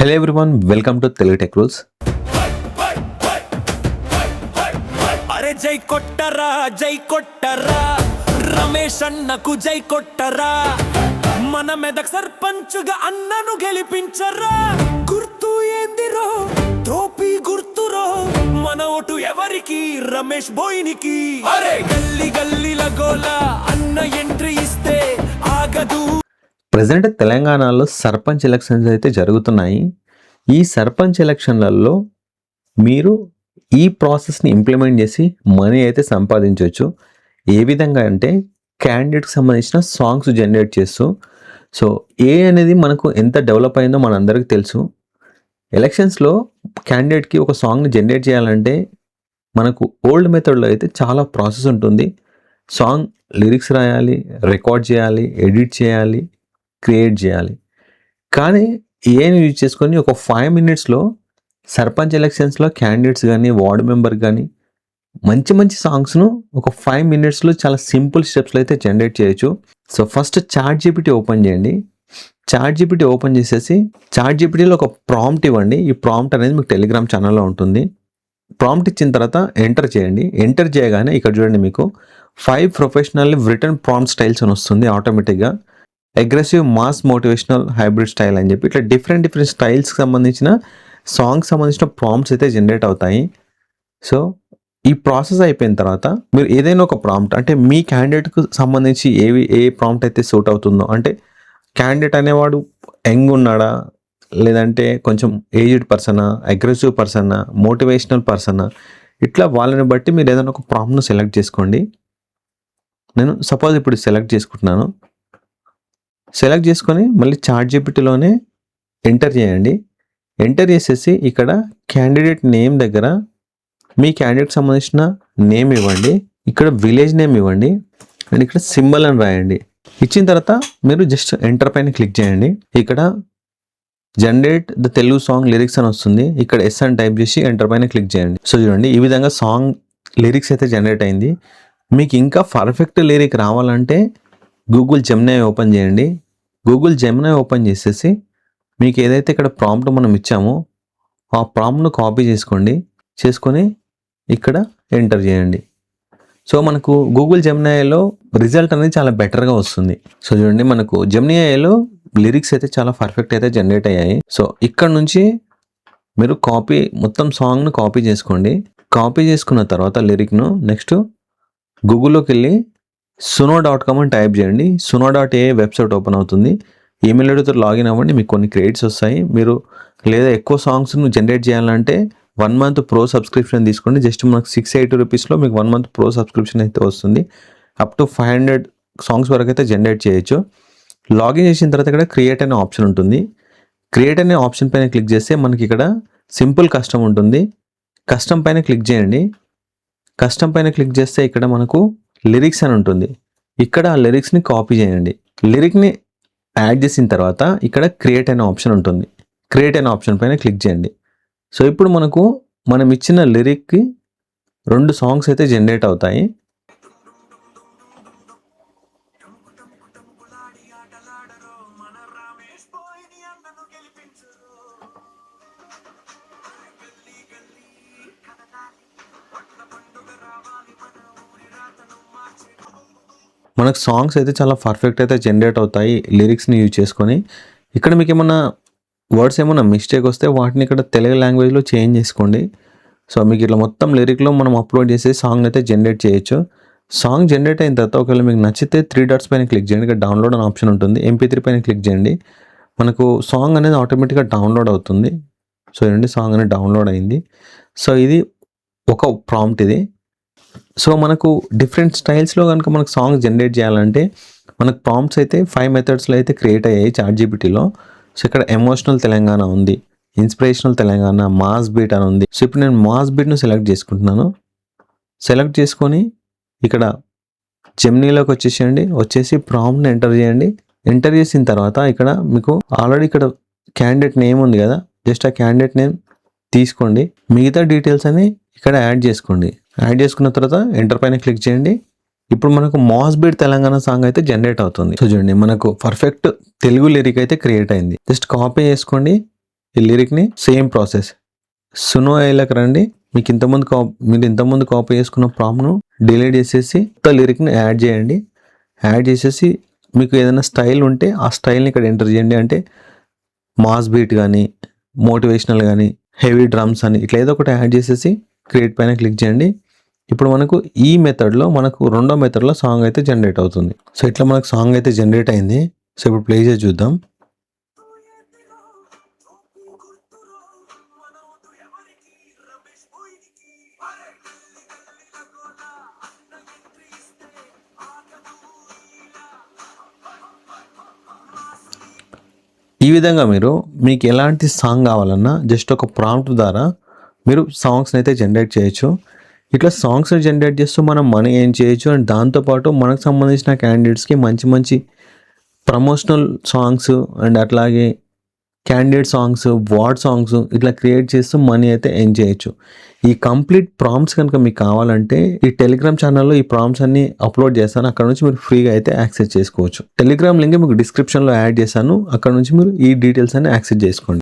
Hello everyone welcome to Telugu tech rules అరే జై కొట్టరా జై కొట్టరా. రమేష్ అన్నకు జై కొట్టరా. మన మెదక్ సర్పంచుగా అన్నను గెలిపించరా. గుర్తు ఏందిరో టోపీ గుర్తురో మన ఓటు ఎవరికి? రమేష్ బోయినికి. అరే! గల్లి గల్లీల గోల ప్రజెంట్ తెలంగాణలో సర్పంచ్ ఎలక్షన్స్ అయితే జరుగుతున్నాయి. ఈ సర్పంచ్ ఎలక్షన్లలో మీరు ఈ ప్రాసెస్ని ఇంప్లిమెంట్ చేసి మనీ అయితే సంపాదించవచ్చు ఏ విధంగా అంటే క్యాండిడేట్కి సంబంధించిన సాంగ్స్ జనరేట్ చేస్తూ. సో ఏ అనేది మనకు ఎంత డెవలప్ అయిందో మనందరికీ తెలుసు. ఎలక్షన్స్లో క్యాండిడేట్కి ఒక సాంగ్ని జనరేట్ చేయాలంటే మనకు ఓల్డ్ మెథడ్లో అయితే చాలా ప్రాసెస్ ఉంటుంది. సాంగ్ లిరిక్స్ రాయాలి రికార్డ్ చేయాలి ఎడిట్ చేయాలి క్రియేట్ చేయాలి. కానీ ఏం యూజ్ చేసుకొని ఒక ఫైవ్ మినిట్స్లో సర్పంచ్ ఎలక్షన్స్లో క్యాండిడేట్స్ కానీ వార్డు మెంబర్ కానీ మంచి మంచి సాంగ్స్ను ఒక ఫైవ్ మినిట్స్లో చాలా సింపుల్ స్టెప్స్లో అయితే జనరేట్ చేయొచ్చు. So first chat GPT open చేయండి. చాట్ జీపీటీ ఓపెన్ చేసేసి చాట్ జీపీటీలో ఒక ప్రాంప్ట్ ఇవ్వండి. ఈ ప్రాంప్ట్ అనేది మీకు టెలిగ్రామ్ ఛానల్లో ఉంటుంది. ప్రాంప్ట్ ఇచ్చిన తర్వాత ఎంటర్ చేయండి. ఎంటర్ చేయగానే ఇక్కడ చూడండి మీకు five professional return prompt styles అని వస్తుంది ఆటోమేటిక్గా aggressive mass motivational hybrid style అని చెప్పి ఇట్లా డిఫరెంట్ డిఫరెంట్ స్టైల్స్కి సంబంధించిన సాంగ్స్ సంబంధించిన ప్రాంప్ట్స్ అయితే జనరేట్ అవుతాయి. సో ఈ ప్రాసెస్ అయిపోయిన తర్వాత మీరు ఏదైనా ఒక ప్రాంప్ట్ అంటే మీ క్యాండిడేట్కు సంబంధించి ఏవి ఏ ప్రాంప్ట్ అయితే సూట్ అవుతుందో అంటే క్యాండిడేట్ అనేవాడు యంగ్ ఉన్నాడా లేదంటే కొంచెం aged persona aggressive persona motivational persona ఇట్లా వాళ్ళని బట్టి మీరు ఏదైనా ఒక ప్రాంప్ట్ను సెలెక్ట్ చేసుకోండి. నేను సపోజ్ ఇప్పుడు సెలెక్ట్ చేసుకుంటున్నాను. సెలెక్ట్ చేసుకొని మళ్ళీ చార్ట్ జీపీటీలోనే ఎంటర్ చేయండి. ఎంటర్ చేసేసి ఇక్కడ క్యాండిడేట్ నేమ్ దగ్గర మీ క్యాండిడేట్ సంబంధించిన నేమ్ ఇవ్వండి. ఇక్కడ విలేజ్ నేమ్ ఇవ్వండి. అండ్ ఇక్కడ సింబల్ అని రాయండి. ఇచ్చిన తర్వాత మీరు జస్ట్ ఎంటర్ పైన క్లిక్ చేయండి. ఇక్కడ generate the Telugu song lyrics అని వస్తుంది. ఇక్కడ ఎస్ అని టైప్ చేసి ఎంటర్ పైన క్లిక్ చేయండి. సో చూడండి ఈ విధంగా సాంగ్ లిరిక్స్ అయితే జనరేట్ అయింది. మీకు ఇంకా పర్ఫెక్ట్ లిరిక్ రావాలంటే గూగుల్ జెమినాయ్ ఓపెన్ చేయండి. గూగుల్ జెమినాయ్ ఓపెన్ చేసేసి మీకు ఏదైతే ఇక్కడ ప్రాంప్ట్ మనం ఇచ్చామో ఆ ప్రాంప్ట్ను కాపీ చేసుకోండి. చేసుకొని ఇక్కడ ఎంటర్ చేయండి. సో మనకు గూగుల్ జెమినాయలో రిజల్ట్ అనేది చాలా బెటర్గా వస్తుంది. సో చూడండి మనకు జెమినాయలో లిరిక్స్ అయితే చాలా పర్ఫెక్ట్ అయితే జనరేట్ అయ్యాయి. సో ఇక్కడ నుంచి మీరు కాపీ మొత్తం సాంగ్ను కాపీ చేసుకోండి. కాపీ చేసుకున్న తర్వాత లిరిక్ను నెక్స్ట్ గూగుల్లోకి వెళ్ళి సునో డాట్ కామ్ అని టైప్ చేయండి. Suno dot A website open అవుతుంది. ఈమెయిల్ ఐడితో లాగిన్ అవ్వండి. మీకు కొన్ని క్రెడిట్స్ వస్తాయి. మీరు లేదా ఎక్కువ సాంగ్స్ను జనరేట్ చేయాలంటే వన్ మంత్ ప్రో సబ్స్క్రిప్షన్ తీసుకోండి. జస్ట్ మనకు సిక్స్ ఎయిటీ రూపీస్లో మీకు వన్ మంత్ ప్రో సబ్స్క్రిప్షన్ అయితే వస్తుంది. Up to five hundred songs వరకు అయితే జనరేట్ చేయొచ్చు. లాగిన్ చేసిన తర్వాత ఇక్కడ క్రియేట్ అనే ఆప్షన్ ఉంటుంది. క్రియేట్ అనే ఆప్షన్ పైన క్లిక్ చేస్తే మనకి ఇక్కడ సింపుల్ కస్టమ్ ఉంటుంది. కస్టమ్ పైన క్లిక్ చేయండి. కస్టమ్ పైన క్లిక్ చేస్తే ఇక్కడ మనకు లిరిక్స్ అని ఉంటుంది. ఇక్కడ ఆ లిరిక్స్ని కాపీ చేయండి. లిరిక్ని యాడ్ చేసిన తర్వాత ఇక్కడ క్రియేట్ అనే ఆప్షన్ ఉంటుంది. క్రియేట్ అనే ఆప్షన్ పైన క్లిక్ చేయండి. సో ఇప్పుడు మనకు మనం ఇచ్చిన లిరిక్కి రెండు సాంగ్స్ అయితే జనరేట్ అవుతాయి. మనకు సాంగ్స్ అయితే చాలా పర్ఫెక్ట్ అయితే జనరేట్ అవుతాయి లిరిక్స్ని యూజ్ చేసుకొని. ఇక్కడ మీకు ఏమన్నా వర్డ్స్ ఏమైనా మిస్టేక్ వస్తే వాటిని ఇక్కడ తెలుగు లాంగ్వేజ్లో చేంజ్ చేసుకోండి. సో మీకు ఇట్లా మొత్తం లిరిక్లో మనం అప్లోడ్ చేసి సాంగ్ అయితే జనరేట్ చేయొచ్చు. సాంగ్ జనరేట్ అయిన తర్వాత ఒకవేళ మీకు నచ్చితే త్రీ డాట్స్ పైన క్లిక్ చేయండి. ఇక్కడ డౌన్లోడ్ అనే ఆప్షన్ ఉంటుంది. ఎంపీ త్రీ పైన క్లిక్ చేయండి. మనకు సాంగ్ అనేది ఆటోమేటిక్గా డౌన్లోడ్ అవుతుంది. సో ఏంటి సాంగ్ అనేది డౌన్లోడ్ అయింది. సో ఇది ఒక ప్రాంప్ట్ ఇది. సో మనకు డిఫరెంట్ స్టైల్స్లో కనుక మనకు సాంగ్ జనరేట్ చేయాలంటే మనకు ప్రాంప్ట్స్ అయితే ఫైవ్ మెథడ్స్లో అయితే క్రియేట్ అయ్యాయి చాట్ జీబీటీలో సో ఇక్కడ ఎమోషనల్ తెలంగాణ ఉంది ఇన్స్పిరేషనల్ తెలంగాణ మాస్ బీట్ అని ఉంది. సో ఇప్పుడు నేను మాస్ బీట్ను సెలెక్ట్ చేసుకుంటున్నాను. సెలెక్ట్ చేసుకొని ఇక్కడ జెమ్నీలోకి వచ్చేసేయండి వచ్చేసి ప్రాంప్ట్ని ఎంటర్ చేయండి. ఎంటర్ చేసిన తర్వాత ఇక్కడ మీకు ఆల్రెడీ ఇక్కడ క్యాండిడేట్ నేమ్ ఉంది కదా జస్ట్ ఆ క్యాండిడేట్ నేమ్ తీసుకోండి. మిగతా డీటెయిల్స్ అని ఇక్కడ యాడ్ చేసుకోండి. యాడ్ చేసుకున్న తర్వాత ఎంటర్ పైన క్లిక్ చేయండి. ఇప్పుడు మనకు మాస్బీడ్ తెలంగాణ సాంగ్ అయితే జనరేట్ అవుతుంది. సో చూడండి మనకు పర్ఫెక్ట్ తెలుగు లిరిక్ అయితే క్రియేట్ అయింది. జస్ట్ కాపీ చేసుకోండి. ఈ లిరిక్ని సేమ్ ప్రాసెస్ సునో ఏలకు రండి. మీకు ఇంతకుముందు కాపీ మీరు ఇంతకుముందు కాపీ చేసుకున్న ప్రామ్ను డిలీట్ చేసేసి కొత్త లిరిక్ని యాడ్ చేయండి. యాడ్ చేసేసి మీకు ఏదైనా స్టైల్ ఉంటే ఆ స్టైల్ని ఇక్కడ ఎంటర్ చేయండి. అంటే మాస్ బీట్ కానీ మోటివేషనల్ కానీ హెవీ డ్రమ్స్ అని ఇట్లా ఏదో ఒకటి యాడ్ చేసేసి క్రియేట్ పైన క్లిక్ చేయండి. ఇప్పుడు మనకు ఈ మెథడ్లో మనకు రెండో మెథడ్లో సాంగ్ అయితే జనరేట్ అవుతుంది. సో ఇట్లా మనకు సాంగ్ అయితే జనరేట్ అయింది. సో ఇప్పుడు ప్లే చేసి చూద్దాం. ఈ విధంగా మీరు మీకు ఎలాంటి సాంగ్ కావాలన్నా జస్ట్ ఒక ప్రాంప్ట్ ద్వారా మీరు సాంగ్స్ని అయితే జనరేట్ చేయొచ్చు. ఇట్లా సాంగ్స్ జనరేట్ చేస్తూ మనం మనీ ఏం చేయొచ్చు అండ్ దాంతోపాటు మనకు సంబంధించిన క్యాండిడేట్స్కి మంచి మంచి ప్రమోషనల్ సాంగ్స్ అండ్ అట్లాగే క్యాండిడేట్ సాంగ్స్ వార్డ్ సాంగ్స్ ఇట్లా క్రియేట్ చేస్తూ మనీ అయితే ఎర్న్ చేయొచ్చు. ఈ కంప్లీట్ ప్రామ్స్ కనుక మీకు కావాలంటే ఈ టెలిగ్రామ్ ఛానల్లో ఈ ప్రామ్స్ అన్ని అప్లోడ్ చేస్తాను. అక్కడ నుంచి మీరు ఫ్రీగా అయితే యాక్సెస్ చేసుకోవచ్చు. టెలిగ్రామ్ లింక్ మీకు డిస్క్రిప్షన్లో యాడ్ చేశాను. అక్కడ నుంచి మీరు ఈ డీటెయిల్స్ అన్ని యాక్సెస్ చేసుకోండి.